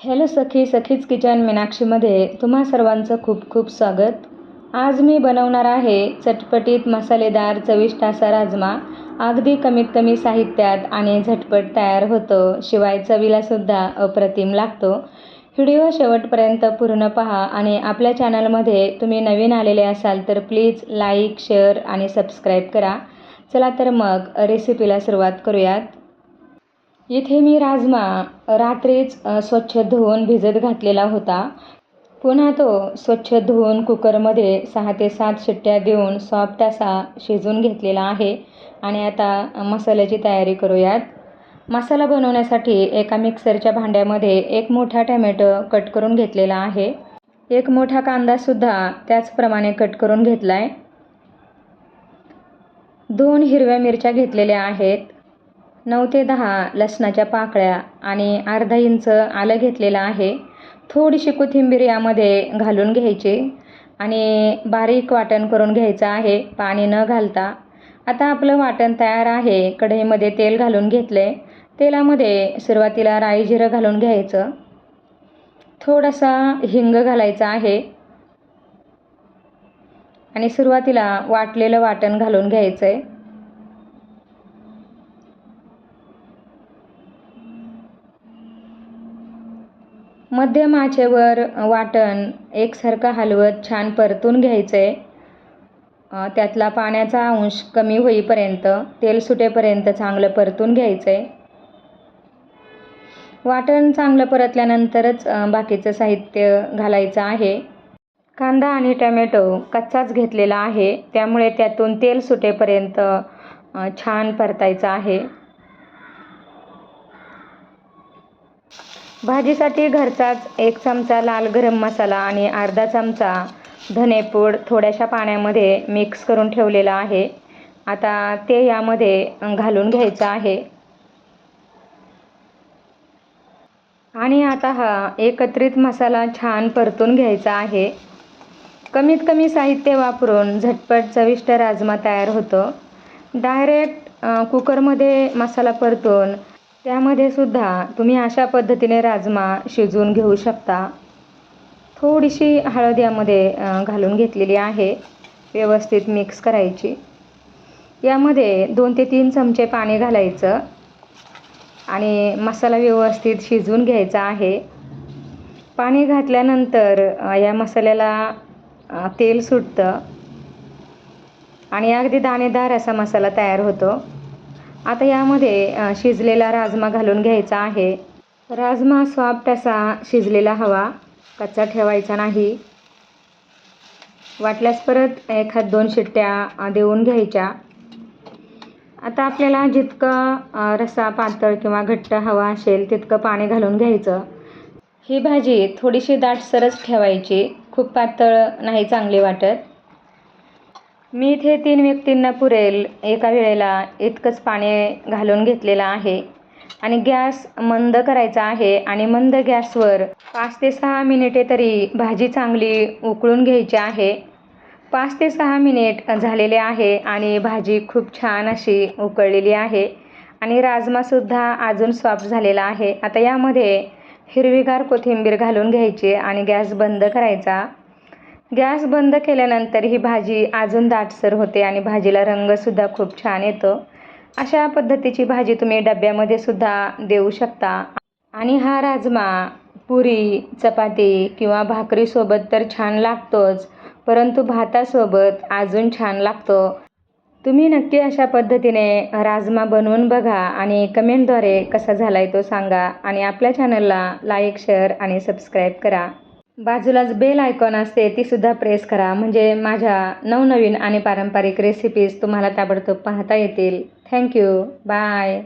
Hello सखी सखीच kitchen मीनाक्षीमध्ये तुम्हा सर्वांचं खूप खूप स्वागत. आज मी बनवणार आहे चटपटीत मसालेदार चविष्ट असा राजमा. अगदी कमीत कमी साहित्यात आणि झटपट तयार होतो शिवाय चवीलासुद्धा अप्रतिम लागतो. व्हिडिओ शेवटपर्यंत पूर्ण पहा आणि आपल्या चॅनलमध्ये तुम्ही नवीन आलेले असाल तर प्लीज लाईक शेअर आणि सबस्क्राईब करा. चला तर मग रेसिपीला सुरुवात करूयात. इथे मी राजमा रात्रीच स्वच्छ धुवून भिजत घातलेला होता. पुन्हा तो स्वच्छ धुवून कुकरमध्ये सहा ते सात शिट्ट्या देऊन सॉफ्ट असा शिजून घेतलेला आहे. आणि आता मसाल्याची तयारी करूयात. मसाला बनवण्यासाठी एका मिक्सरच्या भांड्यामध्ये एक मोठा टॅमॅटो कट करून घेतलेला आहे. एक मोठा कांदासुद्धा त्याचप्रमाणे कट करून घेतला आहे दोन हिरव्या मिरच्या घेतलेल्या आहेत. नऊ ते दहा लसणाच्या पाकळ्या आणि अर्धा इंच आलं घेतलेलं आहे. थोडीशी कोथिंबीर यामध्ये घालून घ्यायची आणि बारीक वाटण करून घ्यायचं आहे पाणी न घालता. आता आपलं वाटण तयार आहे. कढईमध्ये तेल घालून घेतलं आहे तेलामध्ये सुरुवातीला राई जिरं घालून घ्यायचं. थोडासा हिंग घालायचा आहे. आणि सुरुवातीला वाटलेलं वाटण घालून घ्यायचं आहे मध्यम आचेवर वाटण एकसारखं हलवत छान परतून घ्यायचं. आहे त्यातला पाण्याचा अंश कमी होईपर्यंत तेल सुटेपर्यंत चांगलं परतून घ्यायचं. आहे वाटण चांगलं परतल्यानंतरच बाकीचं साहित्य घालायचं आहे. कांदा आणि टमॅटो कच्चाच घेतलेला आहे. त्यामुळे त्यातून तेल सुटेपर्यंत छान परतायचं आहे. भाजीसाठी घरचाच एक चमचा लाल गरम मसाला आणि अर्धा चमचा धनेपूड थोड्याशा पाण्यामध्ये मिक्स करून ठेवलेला आहे. आता ते यामध्ये घालून घ्यायचं आहे. आणि आता हा एकत्रित मसाला छान परतून घ्यायचा आहे. कमीत कमी साहित्य वापरून झटपट चविष्ट राजमा तयार होतो. डायरेक्ट कुकरमध्ये मसाला परतून त्यामध्ये सुद्धा तुम्ही अशा पद्धतीने राजमा शिजवून घेऊ शकता. थोडीशी हळद यामध्ये घालून घेतलेली आहे. व्यवस्थित मिक्स करायची. यामध्ये दोन ते तीन चमचे पाणी घालायचं आणि मसाला व्यवस्थित शिजवून घ्यायचा आहे. पाणी घातल्यानंतर या मसाल्याला तेल सुटतं आणि अगदी दाणेदार असा मसाला तयार होतो. आता यामध्ये शिजलेला राजमा घालून घ्यायचा आहे. राजमा सॉफ्ट असा शिजलेला हवा. कच्चा ठेवायचा नाही. वाटल्यास परत एखाद दोन शिट्ट्या देऊन घ्यायच्या. आता आपल्याला जितकं रसा पातळ किंवा घट्ट हवा असेल तितकं पाणी घालून घ्यायचं. ही भाजी थोडीशी दाटसरच ठेवायची. खूप पातळ नाही चांगली वाटत. मी इथे तीन व्यक्तींना पुरेल. एका वेळेला इतकंच पाणी घालून घेतलेलं आहे. आणि गॅस मंद करायचा आहे आणि मंद गॅसवर पाच ते सहा मिनिटे तरी भाजी चांगली उकळून घ्यायची आहे. पाच ते सहा मिनिट झालेले आहे आणि भाजी खूप छान अशी उकळलेली आहे. आणि राजमासुद्धा अजून सॉफ्ट झालेला आहे. आता यामध्ये हिरवीगार कोथिंबीर घालून घ्यायची आणि गॅस बंद करायचा. गॅस बंद केल्यानंतर ही भाजी अजून दाटसर होते आणि भाजीला रंगसुद्धा खूप छान येतो. अशा पद्धतीची भाजी तुम्ही डब्यामध्ये सुद्धा देऊ शकता. आणि हा राजमा पुरी चपाती किंवा भाकरीसोबत तर छान लागतोच परंतु भातासोबत अजून छान लागतो. तुम्ही नक्की अशा पद्धतीने राजमा बनवून बघा आणि कमेंटद्वारे कसा झाला आहे तो सांगा आणि आपल्या चॅनलला लाईक शेअर आणि सबस्क्राईब करा. बाजूलाच बेल आयकॉन असते तीसुद्धा प्रेस करा. म्हणजे माझ्या नवनवीन आणि पारंपरिक रेसिपीज तुम्हाला ताबडतोब पाहता येतील. Thank you bye